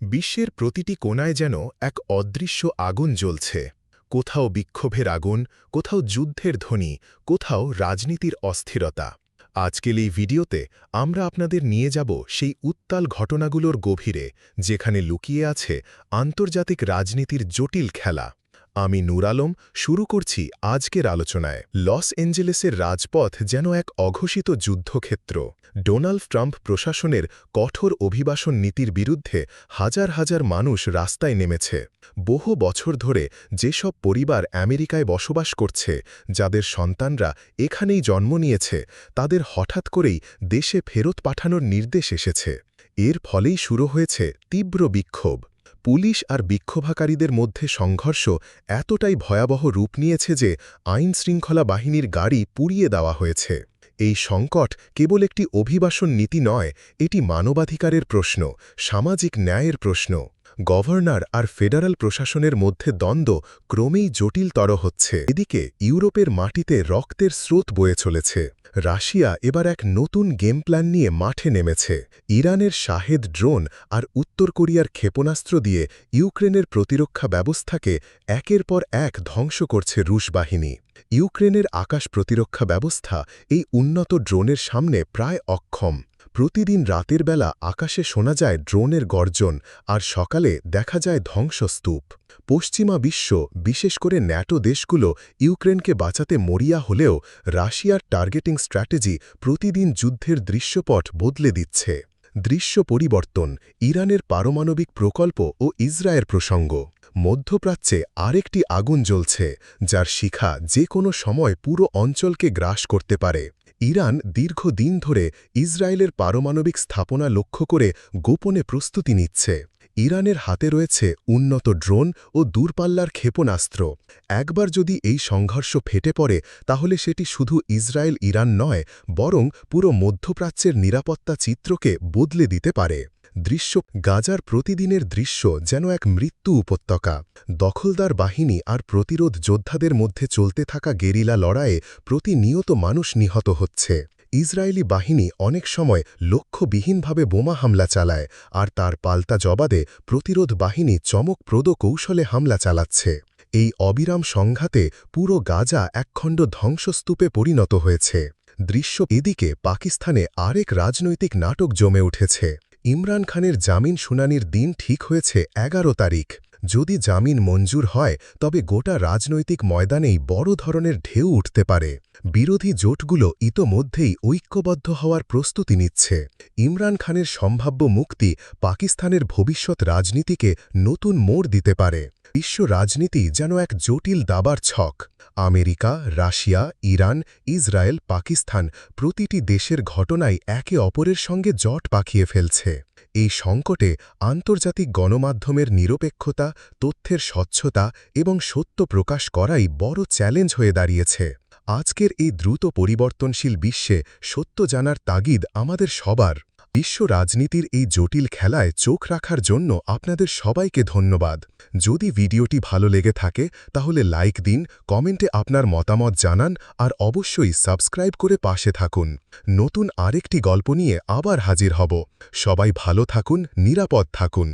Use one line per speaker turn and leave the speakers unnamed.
বিশ্বের প্রতিটি কোণায় যেন এক অদৃশ্য আগুন জ্বলছে। কোথাও বিক্ষোভের আগুন, কোথাও যুদ্ধের ধ্বনি, কোথাও রাজনীতির অস্থিরতা। আজকের এই ভিডিওতে আমরা আপনাদের নিয়ে যাব সেই উত্তাল ঘটনাগুলোর গভীরে, যেখানে লুকিয়ে আছে আন্তর্জাতিক রাজনীতির জটিল খেলা। আমি নূর আলম শুরু করছি আজকের আলোচনায়। লস এঞ্জেলেসের রাজপথ যেন এক অঘোষিত যুদ্ধক্ষেত্র। ডোনাল্ড ট্রাম্প প্রশাসনের কঠোর অভিবাসন নীতির বিরুদ্ধে হাজার হাজার মানুষ রাস্তায় নেমেছে। বহু বছর ধরে যেসব পরিবার আমেরিকায় বসবাস করছে, যাদের সন্তানরা এখানেই জন্ম নিয়েছে, তাদের হঠাৎ করেই দেশে ফেরত পাঠানোর নির্দেশ এসেছে। এর ফলেই শুরু হয়েছে তীব্র বিক্ষোভ। পুলিশ আর বিক্ষোভাকারীদের মধ্যে সংঘর্ষ এতটাই ভয়াবহ রূপ নিয়েছে যে আইন শৃঙ্খলা বাহিনীর গাড়ি পুড়িয়ে দেওয়া হয়েছে। এই সংকট কেবল একটি অভিবাসন নীতি নয়, এটি মানবাধিকারের প্রশ্ন, সামাজিক ন্যায়ের প্রশ্ন। গভর্নর আর ফেডারাল প্রশাসনের মধ্যে দ্বন্দ্ব ক্রমেই জটিলতর হচ্ছে। এদিকে ইউরোপের মাটিতে রক্তের স্রোত বয়ে চলেছে। রাশিয়া এবার এক নতুন গেম প্ল্যান নিয়ে মাঠে নেমেছে। ইরানের শাহেদ ড্রোন আর উত্তর কোরিয়ার ক্ষেপণাস্ত্র দিয়ে ইউক্রেনের প্রতিরক্ষা ব্যবস্থাকে একের পর এক ধ্বংস করছে রুশ বাহিনী। ইউক্রেনের আকাশ প্রতিরক্ষা ব্যবস্থা এই উন্নত ড্রোনের সামনে প্রায় অক্ষম। প্রতিদিন রাতের বেলা আকাশে শোনা যায় ড্রোনের গর্জন আর সকালে দেখা যায় ধ্বংসস্তূপ। পশ্চিমা বিশ্ব, বিশেষ করে ন্যাটো দেশগুলো, ইউক্রেনকে বাঁচাতে মরিয়া হলেও রাশিয়ার টার্গেটিং স্ট্র্যাটেজি প্রতিদিন যুদ্ধের দৃশ্যপট বদলে দিচ্ছে। দৃশ্য পরিবর্তন, ইরানের পারমাণবিক প্রকল্প ও ইসরায়েল প্রসঙ্গ। মধ্যপ্রাচ্যে আরেকটি আগুন জ্বলছে, যার শিখা যে কোনো সময় পুরো অঞ্চলকে গ্রাস করতে পারে। ইরান দীর্ঘদিন ধরে ইসরায়েলের পারমাণবিক স্থাপনা লক্ষ্য করে গোপনে প্রস্তুতি নিচ্ছে। ইরানের হাতে রয়েছে উন্নত ড্রোন ও দূরপাল্লার ক্ষেপণাস্ত্র। একবার যদি এই সংঘর্ষ ফেটে পড়ে, তাহলে সেটি শুধু ইসরায়েল ইরান নয়, বরং পুরো মধ্যপ্রাচ্যের নিরাপত্তা চিত্রকে বদলে দিতে পারে। দৃশ্য, গাজার প্রতিদিনের দৃশ্য যেন এক মৃত্যু উপত্যকা। দখলদার বাহিনী আর প্রতিরোধ যোদ্ধাদের মধ্যে চলতে থাকা গেরিলা লড়াইয়ে প্রতিনিয়ত মানুষ নিহত হচ্ছে। ইসরায়েলি বাহিনী অনেক সময় লক্ষ্যবিহীনভাবে বোমা হামলা চালায় আর তার পাল্টা জবাদে প্রতিরোধ বাহিনী চমকপ্রদ কৌশলে হামলা চালাচ্ছে। এই অবিরাম সংঘাতে পুরো গাজা একখণ্ড ধ্বংসস্তূপে পরিণত হয়েছে। দৃশ্য এদিকে পাকিস্তানে আরেক রাজনৈতিক নাটক জমে উঠেছে। ইমরান খানের জামিন শুনানির দিন ঠিক হয়েছে এগারো তারিখ। যদি জামিন মঞ্জুর হয়, তবে গোটা রাজনৈতিক ময়দানেই বড় ধরনের ঢেউ উঠতে পারে। বিরোধী জোটগুলো ইতোমধ্যেই ঐক্যবদ্ধ হওয়ার প্রস্তুতি নিচ্ছে। ইমরান খানের সম্ভাব্য মুক্তি পাকিস্তানের ভবিষ্যৎ রাজনীতিকে নতুন মোড় দিতে পারে। বিশ্ব রাজনীতি যেন এক জটিল দাবার ছক। America, Russia, Iran, Israel, Pakistan প্রতিটি দেশের ঘটনায় একে অপরের সঙ্গে জট পাকিয়ে ফেলছে। এই সংকটে আন্তর্জাতিক গণমাধ্যমের নিরপেক্ষতা, তথ্যের স্বচ্ছতা এবং সত্য প্রকাশ করাই বড় চ্যালেঞ্জ হয়ে দাঁড়িয়েছে। আজকের এই দ্রুত পরিবর্তনশীল বিশ্বে সত্য জানার তাগিদ আমাদের সবার। বিশ্ব রাজনীতির এই জটিল খেলায় চোখ রাখার জন্য আপনাদের সবাইকে ধন্যবাদ। যদি ভিডিওটি ভালো লেগে থাকে, তাহলে লাইক দিন, কমেন্টে আপনার মতামত জানান, আর অবশ্যই সাবস্ক্রাইব করে পাশে থাকুন। নতুন আরেকটি গল্প নিয়ে আবার হাজির হব। সবাই ভালো থাকুন, নিরাপদ থাকুন।